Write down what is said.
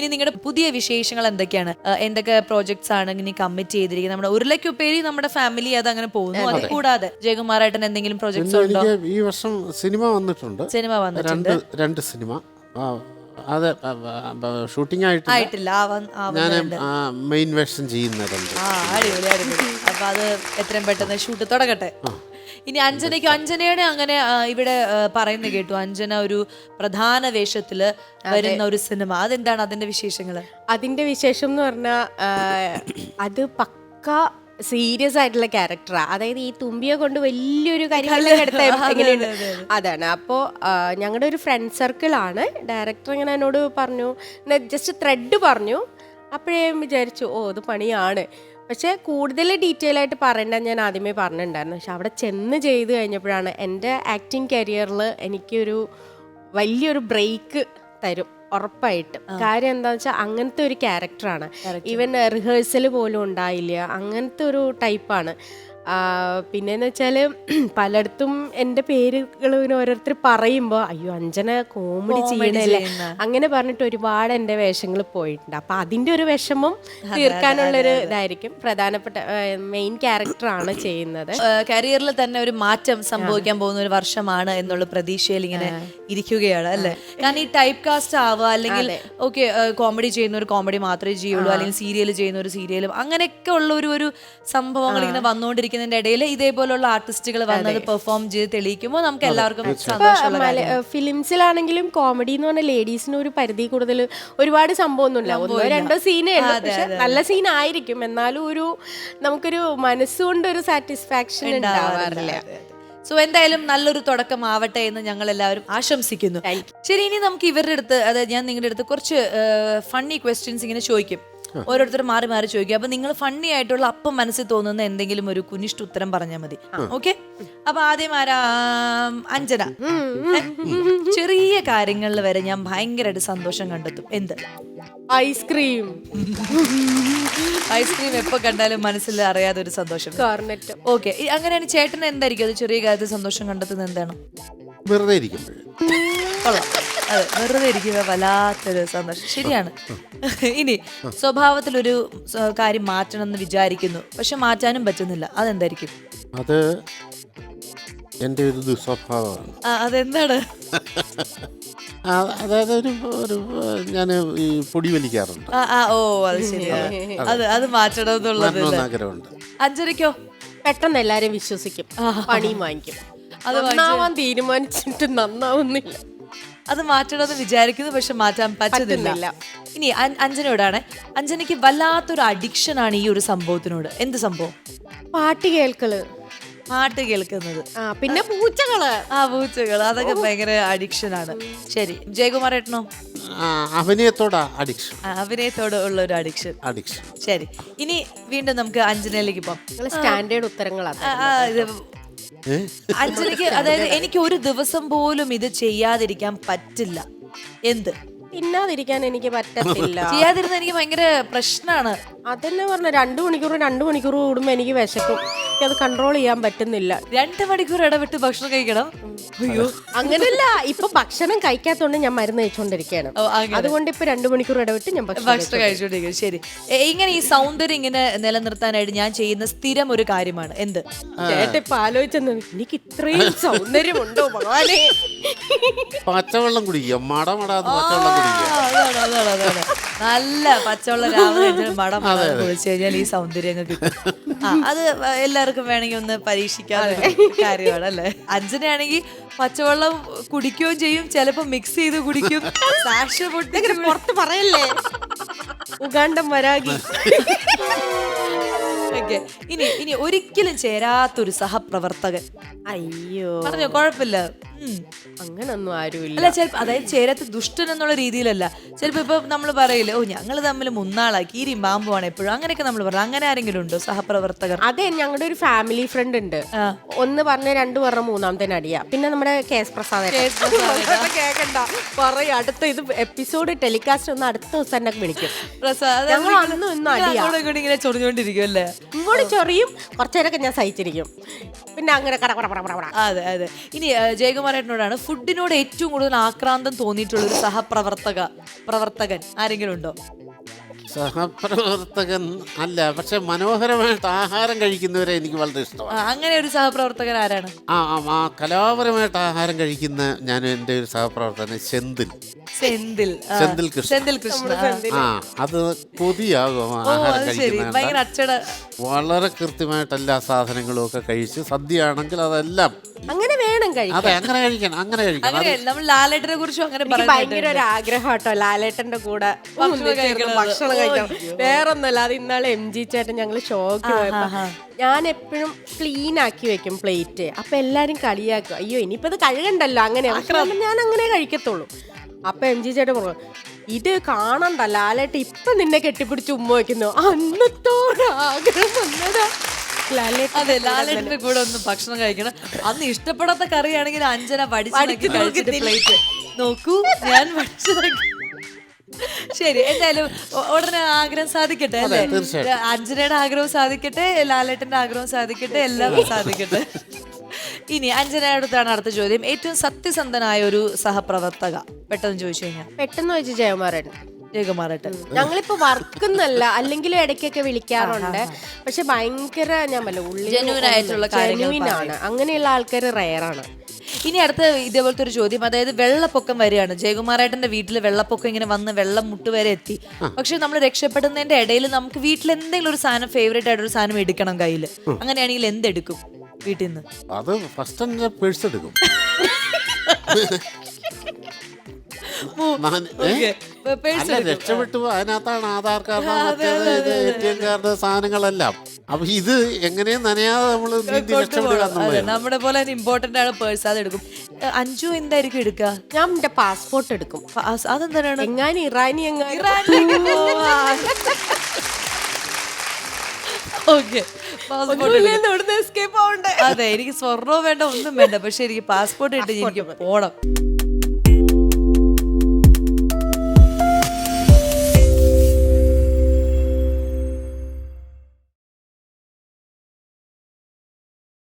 ഇനി നിങ്ങളുടെ പുതിയ വിശേഷങ്ങൾ എന്തൊക്കെയാണ്? എന്തൊക്കെ പ്രോജക്ട്സ് ആണ് ഇനി കമ്മിറ്റ് ചെയ്തിരിക്കുന്നത്? നമ്മുടെ ഉരുളക്കുപ്പേരി നമ്മുടെ ഫാമിലി അത് അങ്ങനെ പോകുന്നു. അത്. കൂടാതെ ജയകുമാറായിട്ടൻ എന്തെങ്കിലും പ്രോജക്ട്സ് ഉണ്ടോ? ഈ വർഷം സിനിമ വന്നിട്ടുണ്ട്. സിനിമ വന്നിട്ടുണ്ട്. രണ്ട് സിനിമ അത് ഷൂട്ടിംഗ് ആയിട്ട് ആയിട്ടില്ല. ഞാൻ മെയിൻ വേഷം ചെയ്യുന്നതുണ്ട്. അപ്പൊ അത് എത്രയും പെട്ടെന്ന് ഷൂട്ട് തുടങ്ങട്ടെ. ഇനി അഞ്ജനയ്ക്ക് അഞ്ജനയുടെ അങ്ങനെ ആ, ഇവിടെ പറയുന്നത് പറയുന്ന കേട്ടു. അഞ്ജന ഒരു പ്രധാന വേഷത്തിൽ വരുന്ന ഒരു സിനിമ. അതെന്താണ് അതിന്റെ വിശേഷങ്ങൾ അതിന്റെ വിശേഷം എന്ന് പറഞ്ഞാൽ അത് പക്ക സീരിയസ് ആയിട്ടുള്ള ക്യാരക്ടറാ. അതായത് ഈ തുമ്പിയെ കൊണ്ട് വലിയൊരു കാര്യങ്ങളും അതാണ്. അപ്പോൾ ഞങ്ങളുടെ ഒരു ഫ്രണ്ട് സർക്കിളാണ് ഡയറക്ടർ ഇങ്ങനെ എന്നോട് പറഞ്ഞു ജസ്റ്റ് ത്രെഡ് പറഞ്ഞു. അപ്പോഴേ വിചാരിച്ചു ഓ ഇത് പണിയാണ്. പക്ഷേ കൂടുതൽ ഡീറ്റെയിൽ ആയിട്ട് പറയേണ്ട ഞാൻ ആദ്യമേ പറഞ്ഞിട്ടുണ്ടായിരുന്നു. പക്ഷെ അവിടെ ചെന്ന് ചെയ്ത് കഴിഞ്ഞപ്പോഴാണ് എന്റെ ആക്ടിങ് കരിയറിൽ എനിക്കൊരു വലിയൊരു ബ്രേക്ക് തരും ഉറപ്പായിട്ട്. കാര്യം എന്താണെന്ന് വെച്ചാൽ അങ്ങനത്തെ ഒരു ക്യാരക്ടറാണ്. ഈവൻ റിഹേഴ്സൽ പോലും ഉണ്ടായില്ല അങ്ങനത്തെ ഒരു ടൈപ്പാണ് പിന്നെന്ന് വെച്ചാൽ പലയിടത്തും എന്റെ പേരുകൾ ഇങ്ങനെ ഓരോരുത്തർ പറയുമ്പോൾ അയ്യോ അഞ്ജന കോമഡി ചെയ്യണല്ലേ. അങ്ങനെ പറഞ്ഞിട്ട് ഒരുപാട് എന്റെ വേഷങ്ങൾ പോയിട്ടുണ്ട്. അപ്പം അതിന്റെ ഒരു വിഷമം തീർക്കാനുള്ളൊരു ഇതായിരിക്കും. പ്രധാനപ്പെട്ട മെയിൻ ക്യാരക്ടറാണ് ചെയ്യുന്നത്. കരിയറിൽ തന്നെ ഒരു മാറ്റം സംഭവിക്കാൻ പോകുന്ന ഒരു വർഷമാണ് എന്നുള്ള പ്രതീക്ഷയിൽ ഇങ്ങനെ ഇരിക്കുകയാണ് അല്ലേ? കാരണം ഈ ടൈപ്പ് കാസ്റ്റ് ആവുക അല്ലെങ്കിൽ ഓക്കെ കോമഡി ചെയ്യുന്ന ഒരു കോമഡി മാത്രമേ ചെയ്യുള്ളൂ അല്ലെങ്കിൽ സീരിയൽ ചെയ്യുന്ന ഒരു സീരിയലും അങ്ങനെയൊക്കെ ഉള്ള ഒരു ഒരു സംഭവങ്ങൾ ഇങ്ങനെ വന്നുകൊണ്ടിരിക്കുന്നതിന്റെ ഇടയിൽ ഇതേപോലുള്ള ആർട്ടിസ്റ്റുകൾ വന്നത് പെർഫോം ചെയ്ത് തെളിയിക്കുമ്പോൾ നമുക്ക് എല്ലാവർക്കും സന്തോഷമുള്ള. ഫിലിംസിലാണെങ്കിലും കോമഡി എന്ന് പറഞ്ഞാൽ ലേഡീസിന് ഒരു പരിധി കൂടുതൽ ഒരുപാട് സംഭവമൊന്നുമില്ല. ഒന്നോ രണ്ടോ സീനേ ഉള്ളൂ. പക്ഷെ നല്ല സീൻ ആയിരിക്കും. എന്നാലും ഒരു നമുക്കൊരു മനസ്സുകൊണ്ട് ഒരു സാറ്റിസ്ഫാക്ഷൻ ഉണ്ടാവാറില്ല. സോ എന്തായാലും നല്ലൊരു തുടക്കം ആവട്ടെ എന്ന് ഞങ്ങൾ എല്ലാവരും ആശംസിക്കുന്നു. ശരി ഇനി നമുക്ക് ഇവരുടെ അടുത്ത് അതായത് ഞാൻ നിങ്ങളുടെ അടുത്ത് കുറച്ച് ഫണ്ണി ക്വസ്റ്റ്യൻസ് ഇങ്ങനെ ചോദിക്കും. ഓരോരുത്തർ മാറി മാറി ചോദിക്കുക അപ്പൊ നിങ്ങൾ ഫണ്ണി ആയിട്ടുള്ള അപ്പം മനസ്സിൽ തോന്നുന്ന എന്തെങ്കിലും ഒരു കുനിഷ്ഠ ഉത്തരം പറഞ്ഞാൽ മതി. ഓക്കെ അപ്പൊ ആദ്യം ആരാ? അഞ്ജന. ചെറിയ കാര്യങ്ങളിൽ വരെ ഞാൻ ഭയങ്കരമായിട്ട് സന്തോഷം കണ്ടെത്തും. എന്ത്? ഐസ്ക്രീം ഐസ്ക്രീം എപ്പോ കണ്ടാലും മനസ്സിൽ അറിയാതെ ഒരു സന്തോഷം ഓക്കെ അങ്ങനെയാണ് ചേട്ടൻ എന്തായിരിക്കും? അത് ചെറിയ കാര്യത്തിൽ സന്തോഷം കണ്ടെത്തുന്നത് എന്താണ്? വെറുതെ ഇരിക്കുമ്പോൾ അതെ വെറുതെ ഇരിക്കുക വല്ലാത്തൊരു സന്തോഷം. ശരിയാണ്. ഇനി സ്വഭാവത്തിൽ ഒരു കാര്യം മാറ്റണം എന്ന് വിചാരിക്കുന്നു. പക്ഷെ മാറ്റാനും പറ്റുന്നില്ല. അതെന്തായിരിക്കും? അത് എന്റെ ഒരു ദുസ്വഭാവമാണ്. ആ, അതെന്താണ്? ആ, അതായത് ഒരു ഒരു ഞാൻ ഈ പൊടി വലിക്കാറുണ്ട്. ആ ആ ഓ അത് ശരിയാണ്. അത്. അത് മാറ്റണം എന്നുള്ളത് ആഗ്രഹമുണ്ട് അഞ്ചരക്കോ പെട്ടെന്ന് എല്ലാരും വിശ്വസിക്കും. പണിയും വാങ്ങിക്കും. അത് നന്നാവാൻ തീരുമാനിച്ചിട്ട് നന്നാവുന്നില്ല. അത് മാറ്റണമെന്ന് വിചാരിക്കുന്നു പക്ഷെ മാറ്റാൻ പറ്റുന്നില്ല. ഇനി അഞ്ജനയോടാണ്. അഞ്ജനയ്ക്ക് വല്ലാത്തൊരു അഡിക്ഷൻ ആണ് ഈ ഒരു സംഭവത്തിനോട്. എന്ത് സംഭവം? പാട്ട് കേൾക്കൽ. പാട്ട് കേൾക്കുന്നത്. ആ പിന്നെ പൂച്ചകൾ. ആ പൂച്ചകൾ അതൊക്കെ ഭയങ്കര അഡിക്ഷൻ ആണ് ശരി ജയകുമാർ ഏട്ടനോ? ആ, അഭിനയത്തോടാ അഡിക്ഷൻ. അഭിനയത്തോട് ഉള്ള ഒരു അഡിക്ഷൻ. അഡിക്ഷൻ. ശരി ഇനി വീണ്ടും നമുക്ക് അഞ്ജനയിലേക്ക് പോകാം. സ്റ്റാൻഡേർഡ് ഉത്തരങ്ങളാണ് ആ, അതായത് എനിക്ക് ഒരു ദിവസം പോലും ഇത് ചെയ്യാതിരിക്കാൻ പറ്റില്ല. എന്ത്? തിന്നാതിരിക്കാൻ എനിക്ക് പറ്റത്തില്ല. ചെയ്യാതിരുന്ന എനിക്ക് ഭയങ്കര പ്രശ്നമാണ് അതന്നെ പറഞ്ഞ രണ്ടു മണിക്കൂർ രണ്ടു മണിക്കൂർ കൂടുമ്പോ എനിക്ക് വിശക്കും. അത് കൺട്രോൾ ചെയ്യാൻ പറ്റുന്നില്ല. രണ്ട് മണിക്കൂർ ഇടവിട്ട് ഭക്ഷണം കഴിക്കണം? അയ്യോ. അങ്ങനല്ല ഇപ്പൊ ഭക്ഷണം കഴിക്കാത്തോണ്ട് ഞാൻ മരുന്ന് ഓ, അങ്ങനെ. അതുകൊണ്ട് ഇപ്പൊ രണ്ടു മണിക്കൂർ ഇടവിട്ട് ഞാൻ ഭക്ഷണം ഭക്ഷണം കഴിച്ചുകൊണ്ടിരിക്കും ശരി. എ, ഇങ്ങനെ ഈ സൗന്ദര്യം ഇങ്ങനെ നിലനിർത്താനായിട്ട് ഞാൻ ചെയ്യുന്ന സ്ഥിരം ഒരു കാര്യമാണ്. എന്ത്? ചേട്ടൻ ഇപ്പൊ ആലോചിച്ചെന്ന് എനിക്ക് ഇത്രയും സൗന്ദര്യമുണ്ടോ ഭഗവാനെ പച്ചവെള്ളം കുടിക്കുക. മടമടാതെ പച്ചവെള്ളം ആ, കുടിക്കുക. അതാണ് അതാണ് അതാണ്. നല്ല പച്ചവെള്ളം രാവിലെ മടം കുളിച്ചു കഴിഞ്ഞാൽ ഈ സൗന്ദര്യം കിട്ടും. ആ അത് എല്ലാവർക്കും വേണമെങ്കിൽ ഒന്ന് പരീക്ഷിക്കാതെ കാര്യമാണ് അല്ലേ? അഞ്ജനയാണെങ്കിൽ പച്ചവെള്ളം കുടിക്കുകയും ചെയ്യും ചിലപ്പോ മിക്സ് ചെയ്ത് കുടിക്കും. സാക്ഷ പൊട്ടി പുറത്ത് പറയല്ലേ? ഉഗാണ്ടം വരാകി ഓക്കെ ഇനി ഇനി ഒരിക്കലും ചേരാത്തൊരു സഹപ്രവർത്തകൻ. അയ്യോ. പറഞ്ഞോ കുഴപ്പമില്ല. ഉം. അങ്ങനൊന്നും ആരുമില്ല. അല്ല ചിലപ്പോ അതായത് ചേരാത്ത ദുഷ്ടൻ എന്നുള്ള രീതിയിലല്ല. ചിലപ്പോ ഇപ്പൊ നമ്മൾ പറയില്ലേ ഓ ഞങ്ങൾ തമ്മിൽ മുന്നാളാ കീരിയും പാമ്പുമാണ് എപ്പോഴും. അങ്ങനെയൊക്കെ നമ്മൾ പറഞ്ഞു അങ്ങനെ ആരെങ്കിലും ഉണ്ടോ സഹപ്രവർത്തകർ? അതെ ഞങ്ങളുടെ ഒരു ഫാമിലി ഫ്രണ്ട് ഉണ്ട്. ആ. ഒന്ന് പറഞ്ഞ രണ്ടു പറഞ്ഞ മൂന്നാമത്തെ നടിയ. പിന്നെ നമ്മുടെ കെ എസ് പ്രസാദ്. പ്രസാദ് കേക്കണ്ട. പറയും അടുത്ത ഇത് എപ്പിസോഡ് ടെലികാസ്റ്റ് ഒന്ന് അടുത്ത ദിവസം തന്നെ വിളിക്കും. പ്രസാദ് ഞങ്ങൾ അന്നും ഇന്നും അടിയാ. ഇങ്ങനെ ചൊറിഞ്ഞുകൊണ്ടിരിക്കുമല്ലേ അല്ലേ? ഇങ്ങോട്ട് ചൊറിയും കുറച്ചേരൊക്കെ ഞാൻ സഹിച്ചിരിക്കും. പിന്നെ അങ്ങനെ കട കട കട. അതെ അതെ. ഇനി ജയകുമാരേട്ടനോടാണ് ഫുഡിനോട് ഏറ്റവും കൂടുതൽ ആക്രാന്തം തോന്നിയിട്ടുള്ള ഒരു സഹപ്രവർത്തക പ്രവർത്തകൻ ആരെങ്കിലും ഉണ്ടോ? സഹപ്രവർത്തകൻ അല്ല പക്ഷെ മനോഹരമായിട്ട് ആഹാരം കഴിക്കുന്നവരെ എനിക്ക് വളരെ ഇഷ്ടമാണ്. അങ്ങനെ ഒരു സഹപ്രവർത്തകൻ ആരാണ്? ആ ആ, കലാപരമായിട്ട് ആഹാരം കഴിക്കുന്ന ഞാൻ എന്റെ ഒരു സഹപ്രവർത്തകൻ ചെന്തിൽ. സെന്തിൽ ആ, സെന്തിൽ കൃഷ്ണ. സെന്തിൽ കൃഷ്ണ ആ. ആ അത് കൊതിയാകും ഓ ആഹാരം അത് ശരി. കഴിക്കുന്ന ഭയങ്കര അച്ചട വളരെ കൃത്യമായിട്ട് എല്ലാ സാധനങ്ങളും ഒക്കെ കഴിച്ച് സദ്യയാണെങ്കിൽ അതെല്ലാം അങ്ങനെ അതെ അങ്ങനെ കഴിക്കണം അങ്ങനെ കഴിക്കണം. അങ്ങനെ നമ്മൾ ലാലേട്ടനെ കുറിച്ചും അങ്ങനെ എനിക്ക് പറയുന്നത് ഭയങ്കര ഒരു ആഗ്രഹം കേട്ടോ ലാലേട്ടന്റെ കൂടെ ഭക്ഷണം ഒന്നിച്ചിരുന്ന് കഴിക്കണത്. ഭക്ഷണം കഴിക്കണം. വേറൊന്നുമല്ല അത് ഇന്നാളെ എം ജി ചേട്ടൻ ഞങ്ങൾ ഷോക്ക് പോയപ്പോ ഞാൻ എപ്പോഴും ക്ലീൻ ആക്കി വെക്കും പ്ലേറ്റ് അപ്പൊ എല്ലാരും കളിയാക്കും. അയ്യോ ഇനിയിപ്പോ ഇത് കഴുകണ്ടല്ലോ അങ്ങനെ. ഞാൻ അങ്ങനെ കഴിക്കത്തുള്ളൂ. അപ്പൊ എം ജി ചേട്ടൻ പറഞ്ഞു ഇത് കാണണ്ട ലാലേട്ട ഇപ്പൊ നിന്നെ കെട്ടിപ്പിടിച്ച് ഉമ്മ വെക്കുന്നു. അന്നത്തോടെ ആഗ്രഹം വന്നതാ. അതെ ലാലേട്ടന്റെ കൂടെ ഒന്ന് ഭക്ഷണം കഴിക്കണം. അന്ന് ഇഷ്ടപ്പെടാത്ത കറിയാണെങ്കിൽ അഞ്ജന പഠിച്ചു പ്ലേറ്റ് നോക്കൂ ഞാൻ പഠിച്ചു ശരി എന്തായാലും ഉടനെ ആഗ്രഹം സാധിക്കട്ടെ അല്ലേ? അഞ്ജനയുടെ ആഗ്രഹം സാധിക്കട്ടെ ലാലേട്ടന്റെ ആഗ്രഹം സാധിക്കട്ടെ എല്ലാം സാധിക്കട്ടെ. ഇനി അഞ്ജനയുടെ അടുത്ത ചോദ്യം. ഏറ്റവും സത്യസന്ധനായ ഒരു സഹപ്രവർത്തക പെട്ടെന്ന് ചോദിച്ചു കഴിഞ്ഞാൽ? പെട്ടെന്ന് ചോദിച്ചു ജയകുമാരൻ. ജയകുമാറേട്ടൻ ഞങ്ങളിപ്പോ വർക്കുന്നല്ല അല്ലെങ്കിൽ ഇടയ്ക്കൊക്കെ വിളിക്കാറുണ്ട്. പക്ഷെ ഭയങ്കര ഞാൻ പറഞ്ഞ ഉള്ളിൽ Genuine ആയിട്ടുള്ള കാര്യങ്ങൾ genuine ആണ്. അങ്ങനെയുള്ള ആൾക്കാർ റയറാണ് ഇനി അടുത്ത ഇതേപോലത്തെ ഒരു ചോദ്യം അതായത് വെള്ളപ്പൊക്കം വരികയാണ്. ജയകുമാരേട്ടന്റെ വീട്ടിൽ വെള്ളപ്പൊക്കം ഇങ്ങനെ വന്ന് വെള്ളം മുട്ട് വരെ എത്തി. പക്ഷെ നമ്മൾ രക്ഷപ്പെടുന്നതിന്റെ ഇടയിൽ നമുക്ക് വീട്ടിൽ എന്തെങ്കിലും ഒരു സാധനം ഫേവറേറ്റ് ആയിട്ടൊരു സാധനം എടുക്കണം കയ്യിൽ അങ്ങനെയാണെങ്കിൽ എന്തെടുക്കും വീട്ടിൽ നിന്ന്? അത് ഫസ്റ്റ് പേഴ്സ് എടുക്കും. ഞാൻ- ഏ? അല്ല രക്ഷപ്പെട്ടു. അതിനകത്താണ് ആധാർ കാർഡ് മറ്റേത് ഇത് എ ടി എം കാർഡ് സാധനങ്ങളെല്ലാം. അപ്പൊ ഇത് എങ്ങനെയും നനയാതെ നമ്മൾ നീന്തി രക്ഷപ്പെടുക അതെ, എന്നുള്ളത് നമ്മുടെ പോലെ ഇമ്പോർട്ടന്റ് ആണ് പേഴ്സ് അത് എടുക്കും. അഞ്ചു എന്തായിരിക്കും എടുക്കുക ഞാൻ എന്റെ പാസ്പോർട്ട് എടുക്കും. അതെന്താണ് എങ്ങാനും ഇറാനി എങ്ങാനും. ഓക്കെ. അതെ എനിക്ക് സ്വർണവും വേണ്ട ഒന്നും വേണ്ട. പക്ഷെ എനിക്ക് പാസ്പോർട്ട് ഇട്ട് എനിക്ക് പോണം.